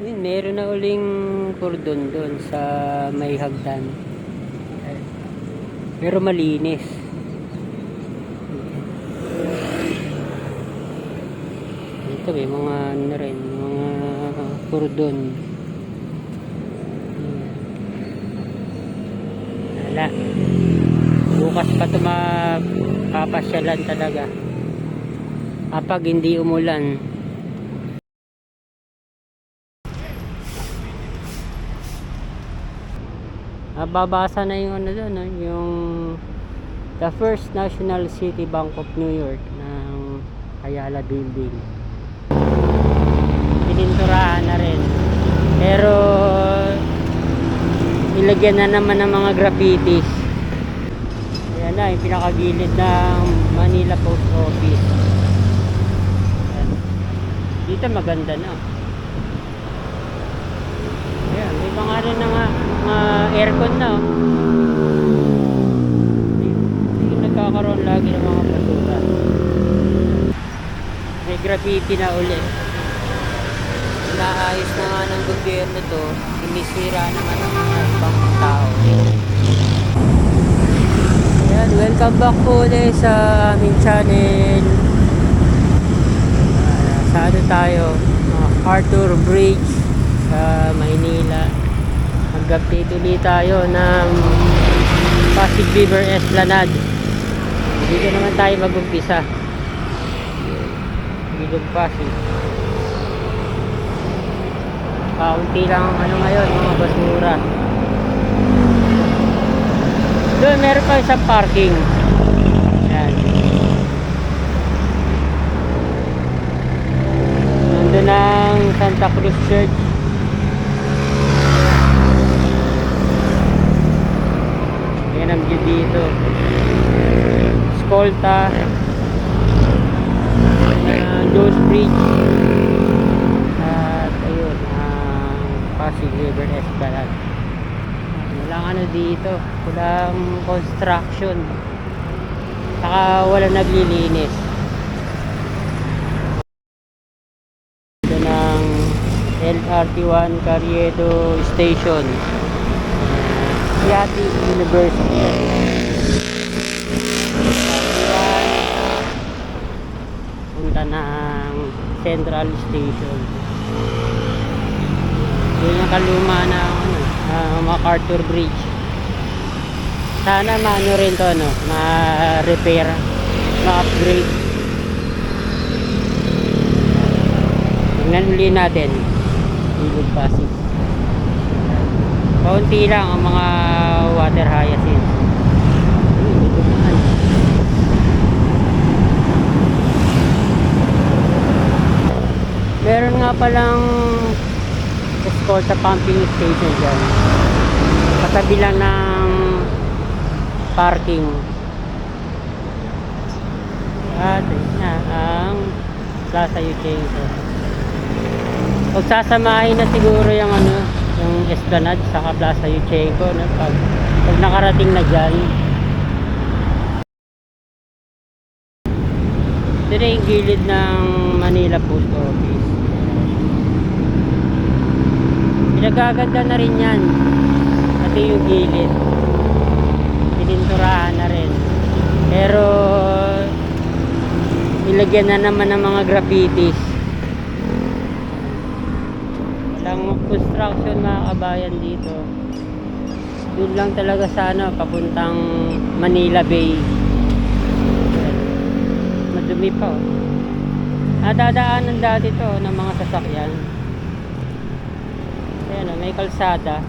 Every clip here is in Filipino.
Yun, meron na uling kordon doon sa may hagdan. Pero malinis. Dito may mga ano rin, mga kordon. Wala. Bukas pa ito mapapasyalan talaga. Kapag hindi umulan. Nababasa na yung ano doon, no? yung the First National City Bank of New York ng Ayala Building. Pininturahan na rin. Pero nilagyan na naman ng mga graffitis. Ayan na, yung pinakagilid ng Manila Post Office. Ayan. Dito maganda na. Ayan, may mga rin na nga, mga aircon na. oh. Hindi, nagkakaroon lagi ng mga basura. May graffiti na ulit. Naayos na nga ng gobyerno to, sinisira naman ng mga ibang tao. Ayan, welcome back po ulit sa aming channel. Ah, sa ano tayo? Ah, Arthur Bridge sa Maynila. Mag-update ulit tayo ng Pasig River Esplanade. Dito naman tayo mag-umpisa. Bilog Pasig. Kaunti lang ang ano ngayon, mga basura. Doon, meron pa isang parking. Yan. Nandun ang Santa Cruz Church. View dito. Escolta. Uh, Joe's Bridge. At ayun, ang Pasig River Esplanade. Walang ano dito. Walang construction. Saka walang naglilinis. Ito ng LRT1 Carriedo Station. Uh, Yati University. Punta ng Central Station. Yun yung kaluma na ano, ah, MacArthur Bridge. Sana maano rin to, no? Ma-repair, ma-upgrade. Tingnan uli natin. Ilog Pasig. Kaunti lang ang mga water hyacinth. Meron nga palang Escolta pumping station dyan. Katabi lang ng parking. At na ang Plaza Yuchenko. Pag sasamahin na siguro yung ano, yung Esplanade sa Plaza Yuchenko no? pag, pag nakarating na dyan. Ito na yung gilid ng Manila Post Office. Pinagaganda na rin yan. Ito yung gilid. Pininturahan na rin. Pero nilagyan na naman ng mga graffitis. Walang construction mga kabayan dito. Doon lang talaga sana papuntang Manila Bay. Madumi pa oh. Nadadaanan dati to ng mga sasakyan. Ayan oh, may kalsada.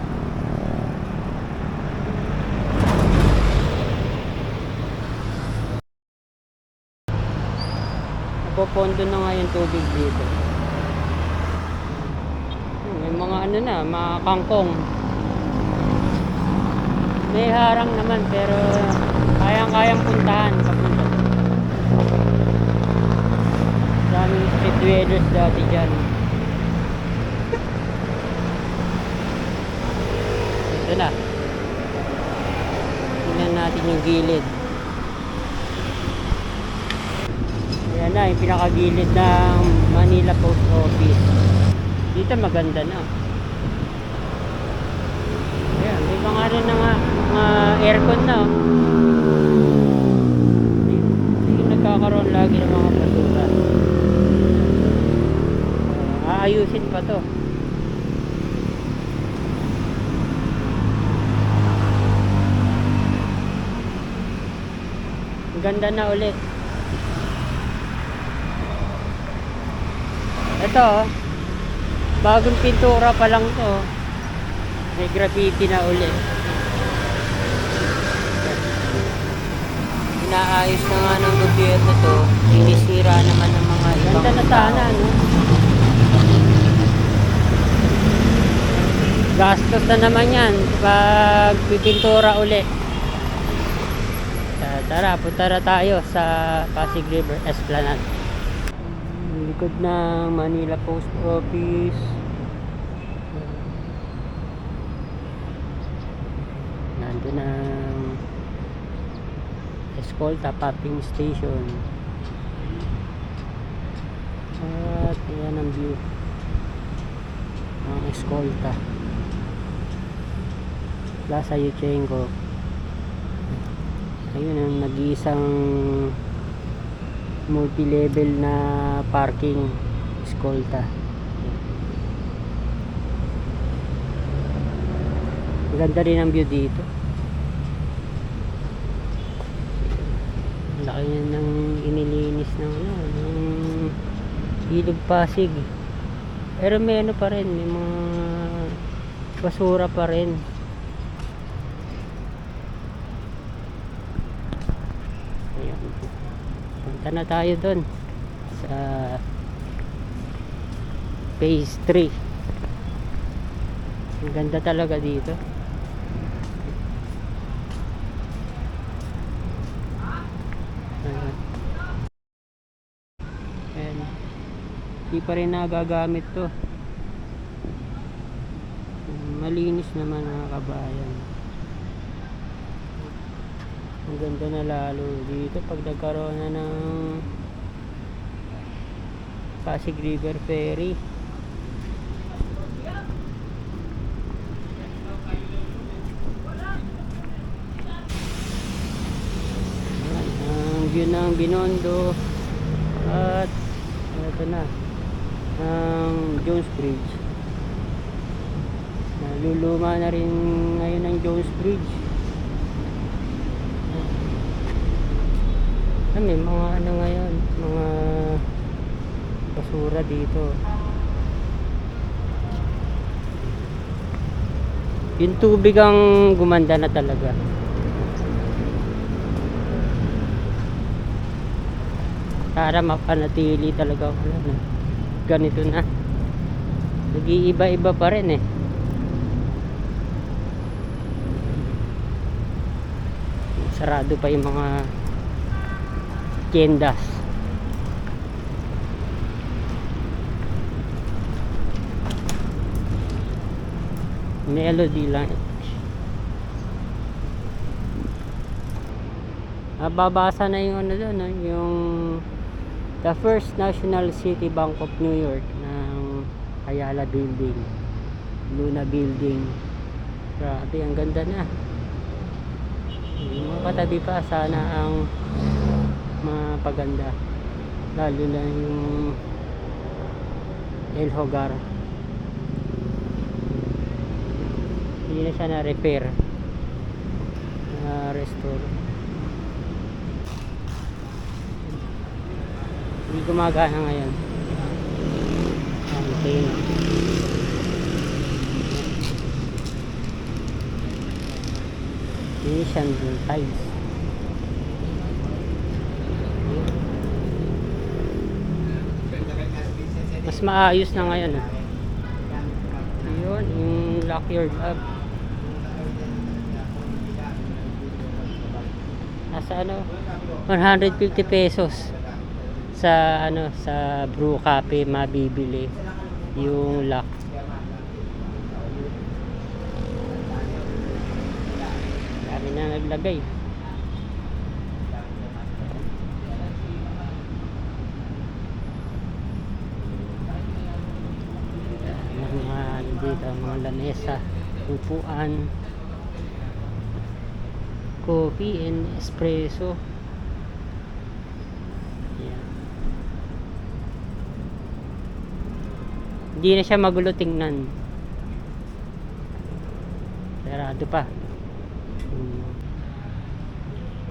Napopondo na nga yung tubig dito. Mga ano na, mga kangkong. May harang naman pero kayang-kayang puntahan papunta. Daming street dwellers dati dyan. Ito na. Tingnan natin yung gilid. Ayan na, yung pinakagilid ng Manila Post Office. Dito maganda na. Ayan, may mga rin na nga, mga aircon na. oh. Hindi, hindi nagkakaroon lagi ng mga basura. Ah, aayusin pa to. Ganda na ulit. Ito, oh. Bagong pintura pa lang to. May graffiti na ulit. Inaayos na nga ng gobyerno to. Sinisira naman ng mga ibang Ganda na sana, no? Gastos na naman yan pag pipintura uli. Ta- Tara, punta na tayo sa Pasig River Esplanade. Likod ng Manila Post Office. Nandun ang Escolta Pumping Station. At yan ang view ng Escolta. Plaza Yuchenko. Ayun ang nag-iisang multi-level na parking Escolta. Ang Ganda rin ang view dito. Laki niya ng inilinis ng ano, ng Ilog Pasig. Pero may ano pa rin, may mga basura pa rin. Ayan. Punta na tayo doon sa phase 3. Ang ganda talaga dito. Ayan. Di pa rin nagagamit to. Malinis naman mga kabayan. Ang ganda na lalo dito pag nagkaroon na ng Pasig River Ferry. Ang view ng Binondo. At ito na ang Jones Bridge. Naluluma na rin ngayon ang Jones Bridge ah, may mga ano ngayon mga basura dito. Yung tubig ang gumanda na talaga. Para mapanatili talaga wala na ganito na. Nag-iiba-iba pa rin eh. Sarado pa yung mga tiendas melody lang Nababasa na yung ano doon, yung the First National City Bank of New York ng Ayala Building, Luna Building. Grabe, ang ganda na. Yung mga katabi pa, sana ang mapaganda. Lalo na yung El Hogar. Hindi na siya na-repair. Na-restore. Hindi gumagana ngayon. Okay na. Venetian tiles. Mas maayos na ngayon. Ah. Yun, yung Lockyard Hub. Nasa ano? 150 pesos sa ano sa brew cafe mabibili yung lock dami na naglagay dito, mga lamesa, upuan, coffee and espresso. Yan. Hindi na siya magulo tingnan. Sarado pa. Hmm.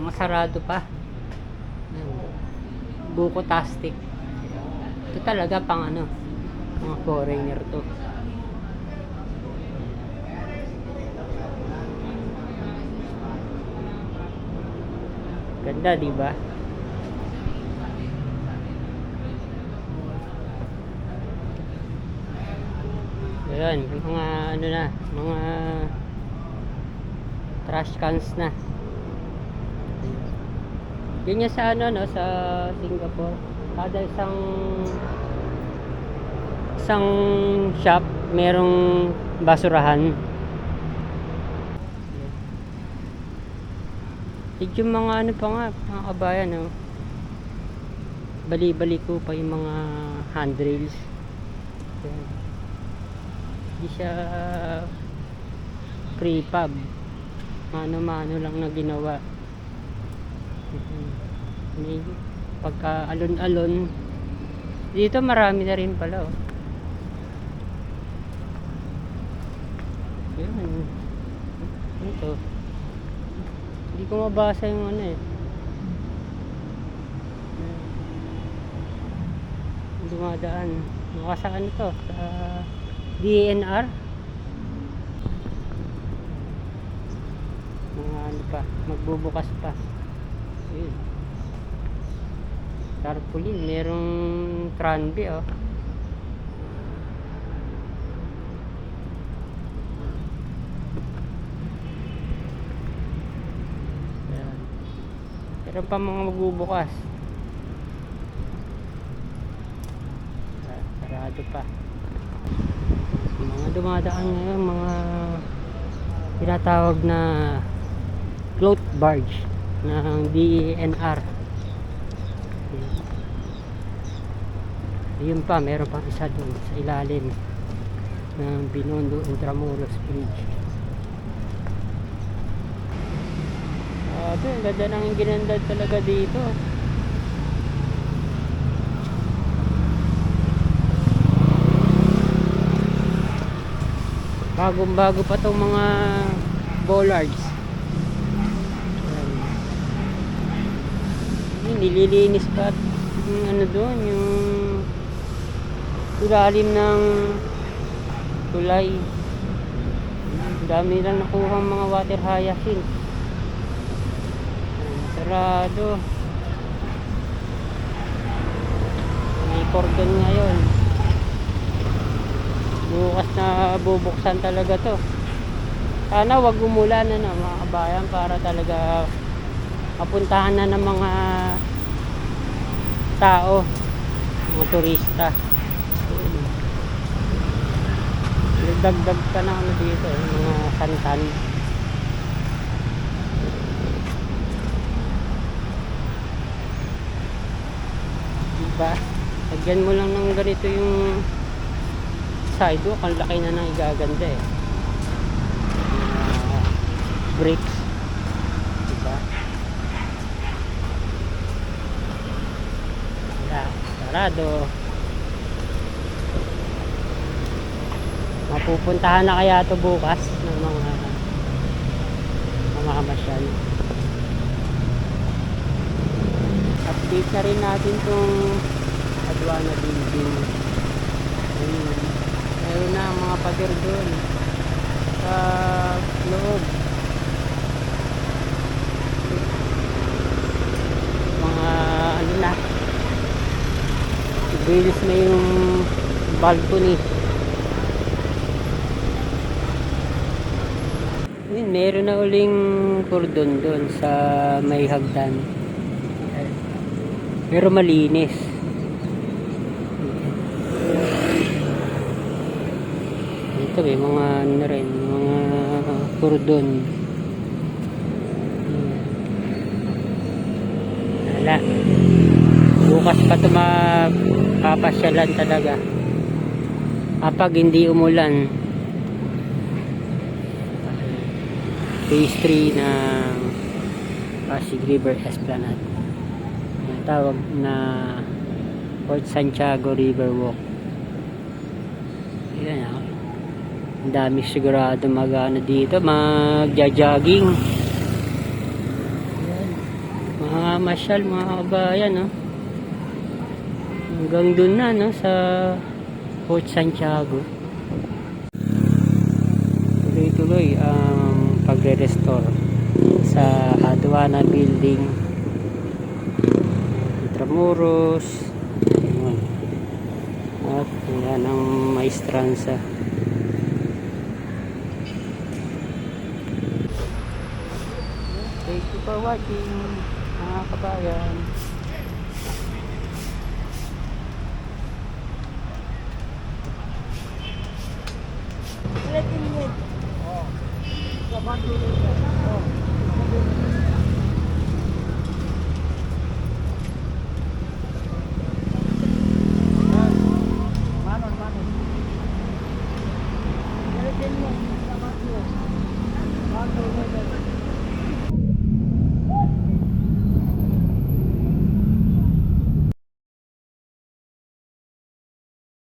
Mga sarado pa. Ayan. Buko tastic. Ito talaga pang ano, mga foreigner to. Ganda, di ba? Ayan, mga ano na, mga trash cans na. Ganyan sa ano no sa Singapore. Kada isang isang shop merong basurahan. Medyo mga ano pa nga, mga kabayan, no? Bali-bali ko pa yung mga handrails. Ayan. Hindi siya prefab. Mano-mano lang na ginawa. Mhm. May pagka alon-alon. Dito marami na rin pala, oh. Yan. Ito. Ko mabasa yung ano eh. Dumadaan. Maka sa ano DNR? Mga ano pa. Magbubukas pa. Ayun. Tarpaulin. Merong tranby oh. Ayan. Meron pa mga magbubukas. Ah, Sarado pa. Mga dumadaan ngayon, mga tinatawag na float barge ng DENR. Ayun pa, meron pang isa doon sa ilalim ng Binondo Intramuros Bridge. Grabe, ang ganda ng ginandad talaga dito. Bagong bago pa tong mga bollards. Ayan. Nililinis pa yung ano doon, yung ilalim ng tulay. Dami lang nakuha mga water hyacinth. Sarado. May cordon ngayon. Bukas na bubuksan talaga to. Sana wag umulan na no, mga kabayan para talaga mapuntahan na ng mga tao, mga turista. Nagdagdag ka na ano dito, mga santan. Diba? Lagyan mo lang ng ganito yung sidewalk, ang laki na nang igaganda eh. Mga bricks. Diba? Wala, sarado. Mapupuntahan na kaya to bukas ng mga mamamasyal. Update na rin natin tong Adwana building. Ayun. Meron na mga pader doon sa loob. Mga ano na. Bilis na yung balcony. Yun, meron na uling cordon doon sa may hagdan. Pero malinis. Dito may mga ano rin, mga cordon. Wala. Bukas pa ito mapapasyalan talaga. Kapag hindi umulan, phase 3 ng Pasig River Esplanade. Tawag na Port Santiago River Walk. Ayan ah. Ang dami sigurado mag ano dito, magja-jogging. Mga masyal, mga kabayan, no? Hanggang dun na, no? Sa Port Santiago. Tuloy-tuloy ang pagre-restore sa Aduana Building. Ayan. At yan ang maestranza. Thank you for watching mga kabayan. Ulit din yun. Oh.